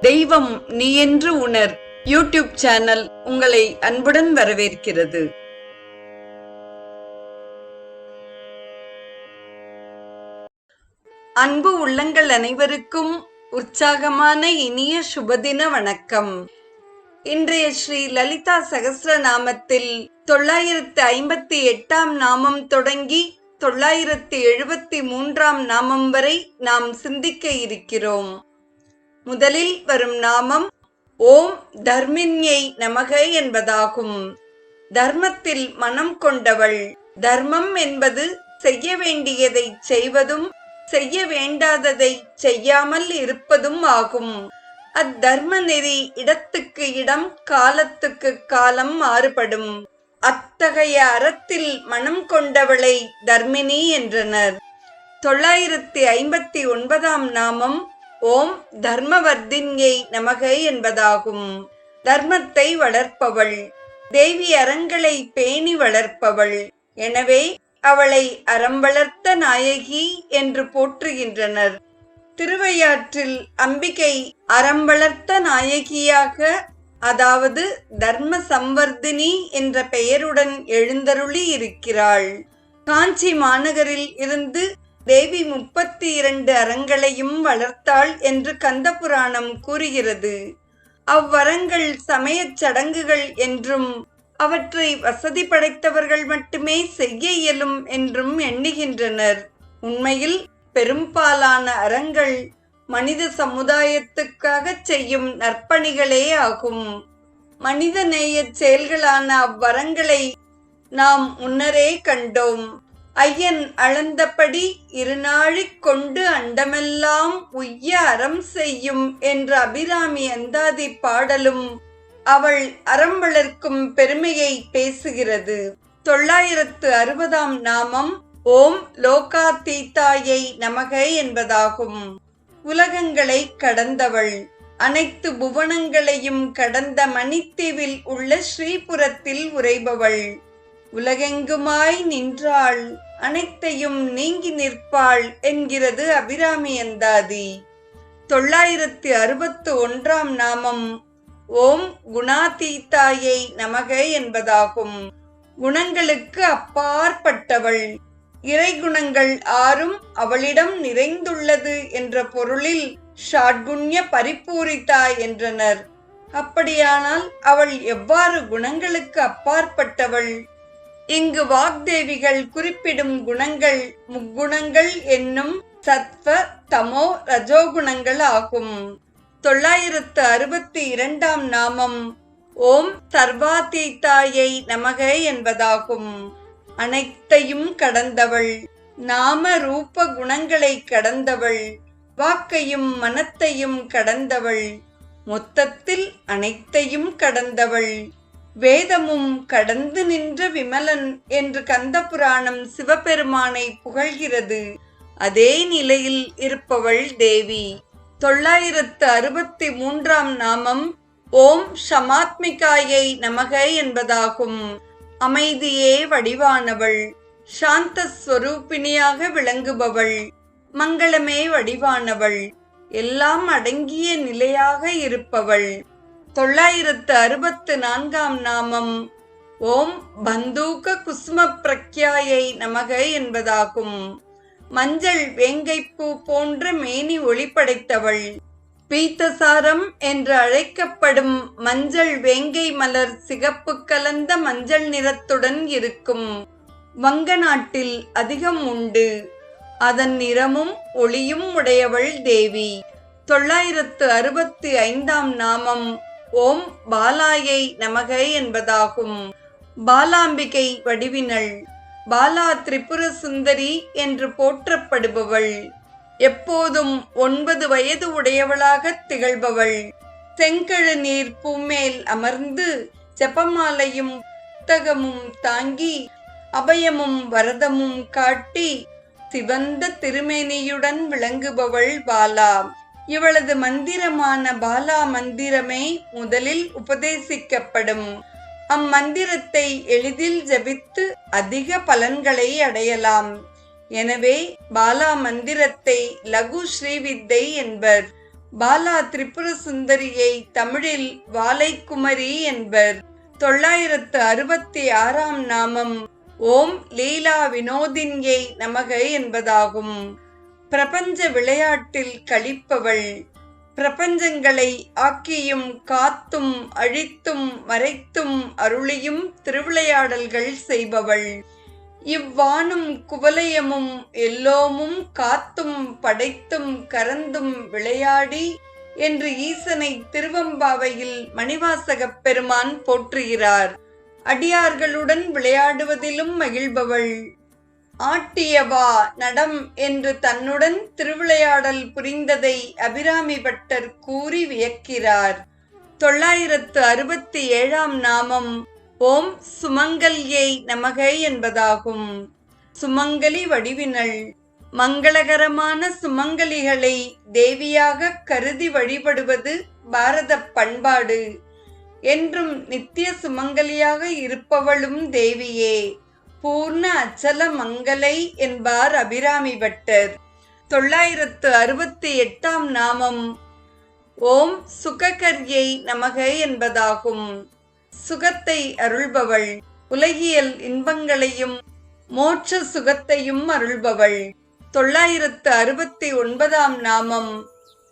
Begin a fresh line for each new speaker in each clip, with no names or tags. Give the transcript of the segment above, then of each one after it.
தெய்வம் நீ என்று உணர். யூடியூப் சேனல் உங்களை அன்புடன் வரவேற்கிறது. அன்பு உள்ளங்கள் அனைவருக்கும் உற்சாகமான இனிய சுபதின வணக்கம். இன்றைய ஸ்ரீ லலிதா சகசிர நாமத்தில் தொள்ளாயிரத்து ஐம்பத்தி எட்டாம் நாமம் தொடங்கி தொள்ளாயிரத்து எழுபத்தி மூன்றாம் நாமம் வரை நாம் சிந்திக்க இருக்கிறோம். முதலில் வரும் நாமம் ஓம் தர்மின்யை நமக என்பதாகும். தர்மத்தில் மனம் கொண்டவள் தர்மம் என்பது செய்ய வேண்டியதை செய்வதும் செய்ய வேண்டாததை செய்யாமல் இருப்பதும் ஆகும். அத்தர்ம நெறி இடத்துக்கு இடம் காலத்துக்கு காலம் மாறுபடும். அத்தகைய அறத்தில் மனம் கொண்டவளை தர்மினி என்றனர். தொள்ளாயிரத்தி ஐம்பத்தி ஒன்பதாம் நாமம் ஓம் தர்மவர்தின்யை நமகை என்பதாகும். தர்மத்தை வளர்ப்பவள் தேவி அறங்களை பேணி வளர்ப்பவள். எனவே அவளை அறம் வளர்த்த நாயகி என்று போற்றுகின்றனர். திருவையாற்றில் அம்பிகை அறம் வளர்த்த நாயகியாக அதாவது தர்ம சம்வர்தினி என்ற பெயருடன் எழுந்தருளி இருக்கிறாள் காஞ்சி மாநகரில் இருந்து தேவி முப்பத்தி இரண்டு அறங்களையும் வளர்த்தாள் என்று கந்தபுராணம் கூறுகிறது. அவ்வரங்கள் சமயச் சடங்குகள் என்றும் அவற்றை வசதி படைத்தவர்கள் மட்டுமே செய்ய இயலும் என்றும் எண்ணுகின்றனர். உண்மையில் பெரும்பாலான அறங்கள் மனித சமுதாயத்துக்காக செய்யும் நற்பணிகளே ஆகும். மனித நேயச் செயல்களான அவ்வரங்களை நாம் முன்னரே கண்டோம். ஐயன் அளந்தபடி இருநாழிக் கொண்டு அண்டமெல்லாம் உய்ய அறம் செய்யும் என்ற அபிராமி அந்தாதி பாடலும் அவள் அறம் வளர்க்கும் பெருமையை பேசுகிறது. தொள்ளாயிரத்து அறுபதாம் நாமம் ஓம் லோகாத்தீத்தாயை நமக என்பதாகும். உலகங்களை கடந்தவள். அனைத்து புவனங்களையும் கடந்த மணித்தீவில் உள்ள ஸ்ரீபுரத்தில் உறைபவள். உலகெங்குமாய் நின்றாள். அனைத்தையும் நீங்கி நிற்பாள் என்கிறது அபிராமி அந்தாதி. தொள்ளாயிரத்தி அறுபத்து ஒன்றாம் நாமம் ஓம் குணாதீத்தாயை நமக என்பதாகும். குணங்களுக்கு அப்பாற்பட்டவள். இறைகுணங்கள் ஆறும் அவளிடம் நிறைந்துள்ளது என்ற பொருளில் ஷாட்குண்ய பரிபூரிதா என்றனர். அப்படியானால் அவள் எவ்வாறு குணங்களுக்கு அப்பாற்பட்டவள்? இங்கு வாக்தேவிகள் குறிப்பிடும் குணங்கள் முக்குணங்கள் என்னும் சத்வ தமோ ரஜோகுணங்கள் ஆகும். தொள்ளாயிரத்து அறுபத்தி இரண்டாம் நாமம் ஓம் சர்வாதீத்தாயை நமக என்பதாகும். அனைத்தையும் கடந்தவள் நாம ரூப குணங்களை கடந்தவள் வாக்கையும் மனத்தையும் கடந்தவள் மொத்தத்தில் அனைத்தையும் கடந்தவள். வேதமும் கடந்து நின்ற விமலன் என்று கந்த புராணம் சிவபெருமானை புகழ்கிறது. அதே நிலையில் இருப்பவள் தேவி. தொள்ளாயிரத்து அறுபத்தி மூன்றாம் நாமம் ஓம் ஷமாத்மிகாயை நமக என்பதாகும். அமைதியே வடிவானவள். சாந்த ஸ்வரூபிணியாக விளங்குபவள். மங்களமே வடிவானவள். எல்லாம் அடங்கிய நிலையாக இருப்பவள். தொள்ளாயிரத்து அறுபத்து நான்காம் நாமம். ஓம் பந்தூக குஸ்ம பிரக்யாயை நமக என்பதாகும். மஞ்சள் வேங்கைப்பூ போன்ற மேனி ஒளி படைத்தவள் பீத்தசாரம் என்று அழைக்கப்படும் மஞ்சள் வேங்கை மலர் சிகப்பு கலந்த மஞ்சள் நிறத்துடன் இருக்கும். வங்க நாட்டில் அதிகம் உண்டு. அதன் நிறமும் ஒளியும் உடையவள் தேவி. தொள்ளாயிரத்து அறுபத்தி ஐந்தாம் நாமம். ஓம் பாலாயை நமக என்பதாகும். பாலாம்பிகை வடிவினள் பாலா திரிபுர சுந்தரி என்று போற்றப்படுபவள். எப்போதும் ஒன்பது வயது உடையவளாக திகழ்பவள். செங்கழு நீர் பூமேல் அமர்ந்து செப்பமாலையும் புத்தகமும் தாங்கி அபயமும் வரதமும் காட்டி சிவந்த திருமேனியுடன் விளங்குபவள் பாலா. இவளது மந்திரமான பாலா மந்திரமே முதலில் உபதேசிக்கப்படும். அம்மந்திரத்தை எளிதில் ஜபித்து அதிக பலன்களை அடையலாம். எனவே பாலா மந்திரத்தை லகு ஸ்ரீவித்தை என்பர். பாலா திரிபுர சுந்தரியை தமிழில் வாலைக்குமரி என்பர். தொள்ளாயிரத்து அறுபத்தி ஆறாம் நாமம் ஓம் லீலா வினோதின்யை நமக என்பதாகும். பிரபஞ்ச விளையாட்டில் கழிப்பவள் பிரபஞ்சங்களை ஆக்கியும் காத்தும் அழித்தும் மறைத்தும் அருளியும் திருவிளையாடல்கள் செய்பவள். இவ்வானும் குவலயமும் எல்லோமும் காத்தும் படைத்தும் கரந்தும் விளையாடி என்று ஈசனை திருவம்பாவையில் மணிவாசகப் பெருமான் போற்றுகிறார். அடியார்களுடன் விளையாடுவதிலும் மகிழ்பவள். ஆட்டியவா நடம் என்று தன்னுடன் திருவிளையாடல் புரிந்ததை அபிராமி பட்டர் கூறி வியக்கிறார். தொள்ளாயிரத்து அறுபத்தி ஏழாம் நாமம் ஓம் சுமங்கல்யை நமகை என்பதாகும். சுமங்கலி வடிவினள். மங்களகரமான சுமங்கலிகளை தேவியாக கருதி வழிபடுவது பாரத பண்பாடு. என்றும் நித்திய சுமங்கலியாக இருப்பவளும் தேவியே. பூர்ண அச்சல மங்கலை என்பார் அபிராமி பட்டர். தொள்ளாயிரத்து அறுபத்தி எட்டாம் நாமம். ஓம் சுககர்யை நமக என்பதாகும். சுகத்தை அருள்பவள். உலகியல் இன்பங்களையும் மோட்ச சுகத்தையும் அருள்பவள். தொள்ளாயிரத்து அறுபத்தி ஒன்பதாம் நாமம்.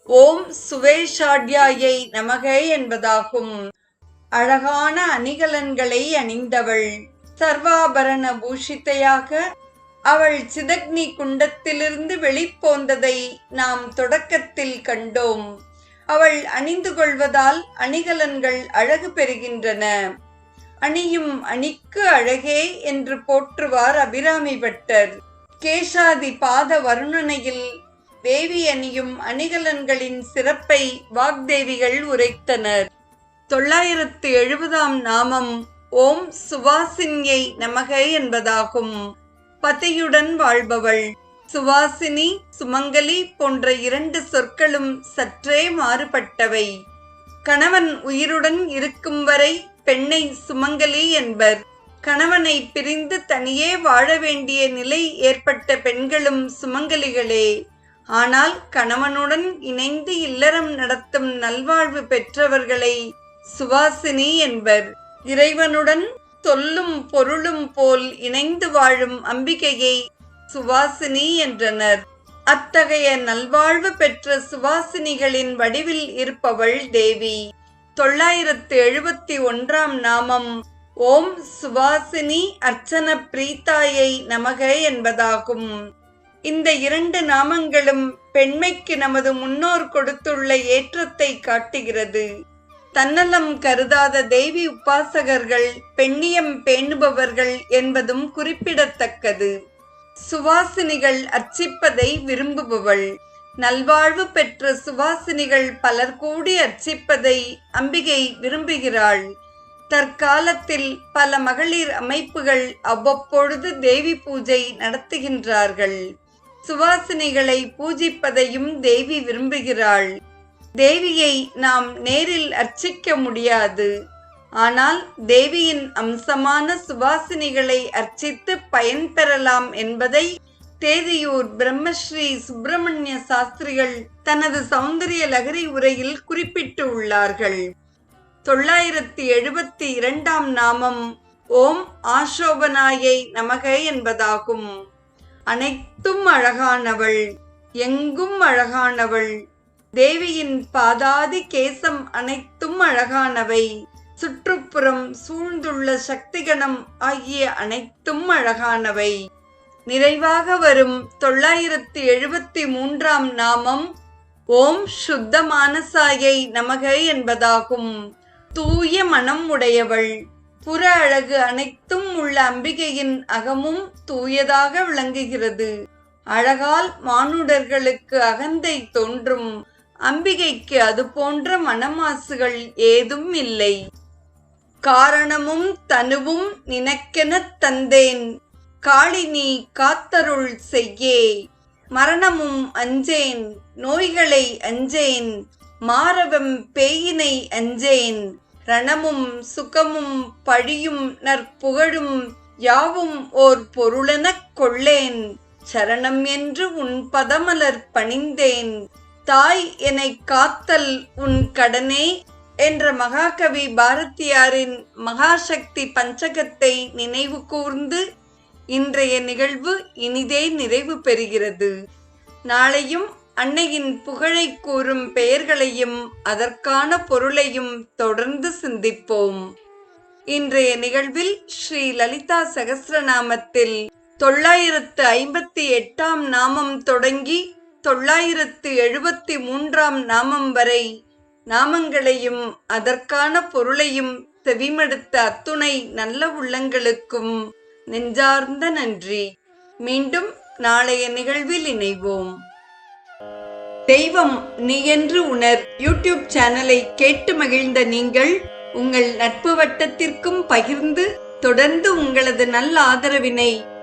ஓம் சுவேஷாட்யாயை நமக என்பதாகும். அழகான அணிகலன்களை அணிந்தவள். சர்வாபரண பூஷித்தையாக அவள் சிதக்னி குண்டத்திலிருந்து வெளிப்போந்ததை நாம் தொடக்கத்தில் கண்டோம். அவள் அணிந்து கொள்வதால் அணிகலன்கள் அழகு பெறுகின்றன. அணியும் அணிக்கு அழகே என்று போற்றுவார் அபிராமி பட்டர். கேசாதி பாத வருணனையில் தேவி அணியும் அணிகலன்களின் சிறப்பை வாக்தேவிகள் உரைத்தனர். தொள்ளாயிரத்து எழுபதாம் நாமம் ஓம் சுவாசினியை நமக என்பதாகும். பதியுடன் வாழ்பவள். சுவாசினி சுமங்கலி போன்ற இரண்டு சொற்களும் சற்றே மாறுபட்டவை. கணவன் உயிருடன் இருக்கும் வரை பெண்ணை சுமங்கலி என்பர். கணவனை பிரிந்து தனியே வாழ வேண்டிய நிலை ஏற்பட்ட பெண்களும் சுமங்கலிகளே. ஆனால் கணவனுடன் இணைந்து இல்லறம் நடத்தும் நல்வாழ்வு பெற்றவர்களை சுவாசினி என்பர். இறைவனுடன் சொல்லும் பொருளும் போல் இணைந்து வாழும் அம்பிகையை சுவாசினி என்றனர். அத்தகைய நல்வாழ்வு பெற்ற சுவாசினிகளின் வடிவில் இருப்பவள் தேவி. தொள்ளாயிரத்து எழுபத்தி ஒன்றாம் நாமம் ஓம் சுவாசினி அர்ச்சன பிரீத்தாயை நமக என்பதாகும். இந்த இரண்டு நாமங்களும் பெண்மைக்கு நமது முன்னோர் கொடுத்துள்ள ஏற்றத்தை காட்டுகிறது. தன்னலம் கருதாத தெய்வி உபாசகர்கள் பெண்ணியம் பேணுபவர்கள் என்பதும் குறிப்பிடத்தக்கது. சுவாசினிகள் அர்ச்சிப்பதை விரும்புபவள். நல்வாழ்வு பெற்ற சுவாசினிகள் பலர் கூடி அர்ச்சிப்பதை அம்பிகை விரும்புகிறாள். தற்காலத்தில் பல மகளிர் அமைப்புகள் அவ்வப்பொழுது தேவி பூஜை நடத்துகின்றார்கள். சுவாசினிகளை பூஜிப்பதையும் தேவி விரும்புகிறாள். தேவியை நாம் நேரில் அர்ச்சிக்க முடியாது. ஆனால் தேவியின் அம்சமான சுவாசினிகளை அர்ச்சித்து பயன்பெறலாம் என்பதை தேதியூர் பிரம்மஸ்ரீ சுப்பிரமணிய சாஸ்திரிகள் தனது சௌந்தரிய லகரி உரையில் குறிப்பிட்டு உள்ளார்கள். தொள்ளாயிரத்தி எழுபத்தி இரண்டாம் நாமம் ஓம் ஆசோபனாயை நமக என்பதாகும். அனைத்தும் அழகானவள் எங்கும் அழகானவள் தேவியின் பாதாதி கேசம் அனைத்தும் அழகானவை. சுற்றுப்புறம் சூழ்ந்துள்ள சக்திகணம் ஆகிய அனைத்தும் அழகானவை. நிறைவாக வரும் தொள்ளாயிரத்தி எழுபத்தி மூன்றாம் நாமம் ஓம் சுத்த மானசாயை நமக என்பதாகும். தூய மனம் உடையவள். புற அழகு அனைத்தும் உள்ள அம்பிகையின் அகமும் தூயதாக விளங்குகிறது. அழகால் மானுடர்களுக்கு அகந்தை தோன்றும். அம்பிகைக்கு அது போன்ற மனமாசுகள் ஏதும் இல்லை. காரணமும் தனுவும் நினக்கெனத் தந்தேன். காளினி காத்தருள் செய்யே. மரணமும் அஞ்சேன். நோய்களை அஞ்சேன். மாரவம் பேயினை அஞ்சேன். ரணமும் சுகமும் பழியும் நற்புகழும் யாவும் ஓர் பொருளெனக் கொள்ளேன். சரணம் என்று உன் பதமலர் பணிந்தேன். தாய் என்னை காத்தல் உன் கடனே என்ற மகாகவி பாரதியாரின் மகாசக்தி பஞ்சகத்தை நினைவு கூர்ந்து இன்றைய நிகழ்வு இனிதே நிறைவு பெறுகிறது. நாளையும் அன்னையின் புகழை கூறும் பெயர்களையும் அதற்கான பொருளையும் தொடர்ந்து சிந்திப்போம். இன்றைய நிகழ்வில் ஸ்ரீ லலிதா சகசிரநாமத்தில் தொள்ளாயிரத்து ஐம்பத்தி எட்டாம் நாமம் தொடங்கி தொள்ளாயிரத்து எழுபத்தி மூன்றாம் நாமம் வரை நாமங்களையும் அதற்கான பொருளையும் செவிமடுத்த அத்துணை நல்ல உள்ளங்களுக்கும் நெஞ்சார்ந்த நன்றி. மீண்டும் நாளைய நிகழ்வில் இணைவோம். தெய்வம் நீ என்று உணர் யூடியூப் சேனலை கேட்டு மகிழ்ந்த நீங்கள் உங்கள் நட்பு வட்டத்திற்கும் பகிர்ந்து தொடர்ந்து உங்களது நல்ல ஆதரவினை